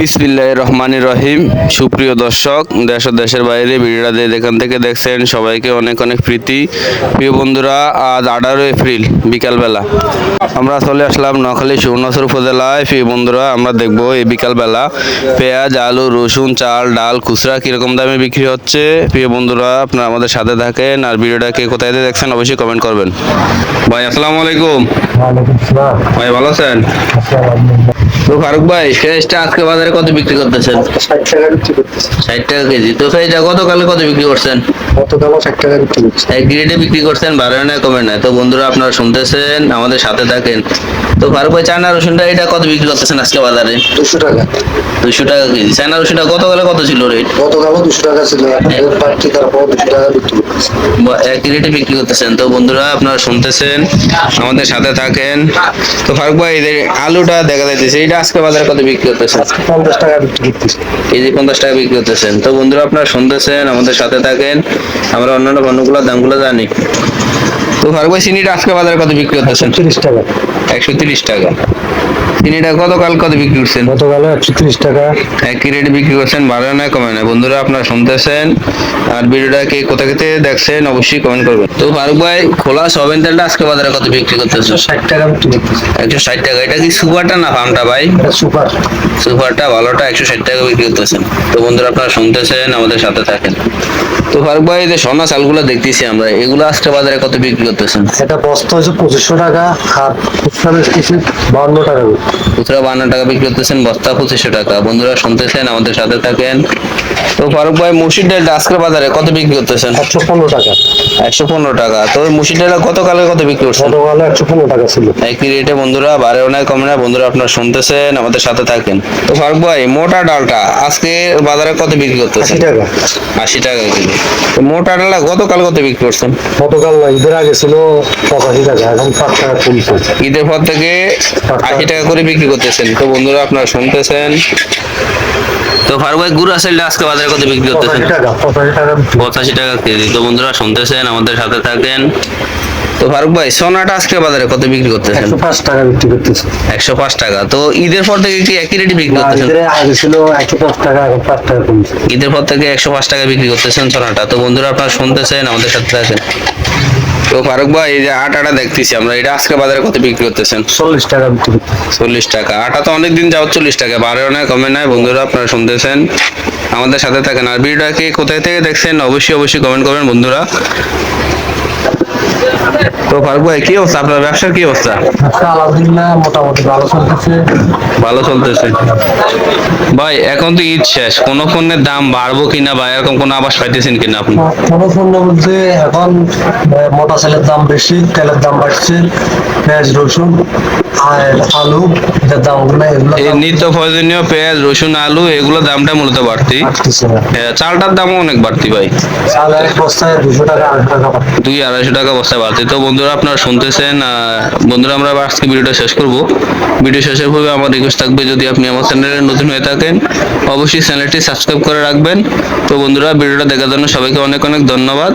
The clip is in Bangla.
বিসমিল্লাহ রহমান রহিম। সুপ্রিয় দর্শক দেশ ও দেশের বাইরে ভিডিওটা যে যেখান থেকে দেখছেন সবাইকে অনেক অনেক প্রীতি। প্রিয় বন্ধুরা আজ আঠারো এপ্রিল বিকালবেলা। আমরা চলে আসলাম নোয়াখালী সুবর্ণচর উপজেলায়। প্রিয় বন্ধুরা আমরা দেখব এই বিকালবেলা পেঁয়াজ আলু রসুন চাল ডাল খুচরা কীরকম দামে বিক্রি হচ্ছে। প্রিয় বন্ধুরা আপনারা আমাদের সাথে থাকেন। আর ভিডিওটাকে কোথায় দেখছেন অবশ্যই কমেন্ট করবেন। ভাই আসসালামু আলাইকুম। ভাই ভালো আছেন? তো ফারুক ভাই পেঁয়াজটা আজকে বাজারে কত বিক্রি করতেছেন? ষাট টাকা বিক্রি করতেছি। ষাট টাকা কেজি। তো গতকালে কত বিক্রি করছেন? গতকালও ষাট টাকা বিক্রি করছি। এক গ্রেডে বিক্রি করছেন বারো না কমে না তো বন্ধুরা আপনারা শুনতেছেন আমাদের সাথে থাকেন। তো ফারুক ভাই চায়না রসুনটা এটা কত বিক্রি করতেছেন আজকে বাজারে? দুশো টাকা। দুশো টাকা কেজি। চায়না রসুনটা গতকালে কত ছিল রেট গতকালও দুশো টাকা ছিল তারপর দুশো টাকা বিক্রি এক রেটে বিক্রি করতেছেন। তো বন্ধুরা আপনারা শুনতেছেন আমাদের সাথে থাকেন। তো ফারুক ভাই এই আলুটা দেখা যাইতেছে এটা আজকে বাজারে কত বিক্রি করতেছেন? আজকে পঞ্চাশ টাকা বিক্রি করতেছি। কেজি পঞ্চাশ টাকা বিক্রি করতেছেন। তো বন্ধুরা আপনারা শুনতেছেন আমাদের সাথে থাকেন। আমরা অন্যান্য পণ্যগুলোর দামগুলো জানি। তো ভার্গবাই চিনিটা আজকে বাজারে কত বিক্রি করতেছেন? তিরিশ টাকা। একশো তিরিশ টাকা। চিনিটা গতকাল কত বিক্রি করছেন? গতকালও একশো তিরিশ টাকা। একই রেটে বিক্রি করছেন? বাড়ে না কমে না? বন্ধুরা আপনারা শুনতেছেন আর ভিডিওটা কে কোথা থেকে দেখছেন অবশ্যই কমেন্ট করবেন। তো ফারুক ভাই খোলা সবেন তেলটা আজকে বাজারে কত বিক্রি করতেছেন? ষাট টাকা একশো ষাট টাকা। এটা কি সুপারটা না ফার্মটা ভাই? সুপার। সুপারটা ভালোটা একশো ষাট টাকা বিক্রি করতেছেন। তো বন্ধুরা আপনারা শুনতেছেন আমাদের সাথে থাকেন। তো ফারুক ভাই যে সোনা চালগুলো দেখতেছি আমরা এগুলো আজকে বাজারে কত বিক্রি করতেছেন? এটা বস্তা হচ্ছে পঁচিশশো টাকা আর খুচরা বেচতেছি বাউন্ন টাকা খুচরা বান্ন টাকা বিক্রি করতেছেন বস্তা পঁচিশশো টাকা। বন্ধুরা শুনতেছেন আমাদের সাথে থাকেন। তো ফারুক ভাই মুসির ডালটা আজকের বাজারে কত বিক্রি করতেছেন? একশো পনেরো টাকা। একশো পনেরো টাকা। তো মুসির ডালটা গতকালে কত বিক্রি করছেন? গতকালও একশো পনেরো টাকা ছিল। একই রেটে বন্ধুরা বাড়েও না কমে না বন্ধুরা আপনারা শুনতেছেন আমাদের সাথে থাকেন। তো ফারুক ভাই মোটা ডালটা আজকে বাজারে কত বিক্রি আশি করতেছেন টাকা। আশি টাকা তো মোটা গতকাল কত বিক্রি করছেন? গতকাল ঈদের আগে ছিল পঁচাশি টাকা এখন ষাট টাকা কমছে ঈদের পর থেকে আশি টাকা করে বিক্রি করতেছেন। তো বন্ধুরা আপনারা শুনতেছেন। তো ফারুক ভাই গুড় আসেলটা আজকে বাজারে কত বিক্রি করতেছেন? পঁচাশি টাকা কেজি। তো বন্ধুরা শুনতেছেন আমাদের সাথে থাকেন। তো ফারুক ভাই সোনাটা আজকে বাজারে কত বিক্রি করতেছেন? একশো পাঁচ টাকা বিক্রি করতেছে। একশো পাঁচ টাকা। তো ঈদের পর থেকে কি একই রেটে বিক্রি না করতেছেন? ঈদের আগে ছিল একশো পাঁচ টাকা এখন পাঁচ টাকা কমছে। ঈদের পর থেকে একশো পাঁচ টাকা বিক্রি করতেছেন সোনাটা। তো বন্ধুরা আপনারা শুনতেছেন আমাদের সাথে থাকেন তো ফারুক ভাই এই যে আটাটা দেখতেছি আমরা এটা আজকে বাজারে কত বিক্রি করতেছেন? চল্লিশ টাকা চল্লিশ টাকা। আটা তো অনেক দিন যাওয়ার চল্লিশ টাকা বাড়েও না কমে নাই। বন্ধুরা আপনারা শুনতেছেন আমাদের সাথে থাকেন। আর ভিডিওটাকে কোথায় থেকে দেখছেন অবশ্যই অবশ্যই কমেন্ট করবেন বন্ধুরা। তো ফারুক ভাই কি অবস্থা? আপনার ব্যবসার কি অবস্থা? আলহামদুলিল্লাহ মোটামুটি ভালো চলতেছে। ভালো চলতেছে। ভাই এখন তো ঈদ শেষ। কোন পণ্যের দাম বাড়বো কিনা বা এরকম কোনো আবাস পাইতেছেন কিনা আপনি? কোনো পণ্য বলতে এখন মোটা চালের দাম বেশি তেলের দাম বাড়ছে পেঁয়াজ রসুন আর আলু এই নিত্য প্রয়োজনীয় পেঁয়াজ রসুন আলু এগুলো দামটা মূলত বাড়তি? এ, চালটার দামও অনেক বাড়তি ভাই। চাল এক বস্তায় দুশো টাকা আড়াইশো টাকা দুই আড়াইশো টাকা বস্তায় বাড়তি তো বন্ধুরা, আপনারা শুনতেছেন বন্ধুরা, আমরা আজকে ভিডিওটা শেষ করব। ভিডিও শেষের পূর্বে আমার রিকোয়েস্ট থাকবে, যদি আপনি আমার চ্যানেলে নতুন হয়ে থাকেন, অবশ্যই চ্যানেলটি সাবস্ক্রাইব করে রাখবেন। তো বন্ধুরা, ভিডিওটা দেখার জন্য সবাইকে অনেক অনেক ধন্যবাদ।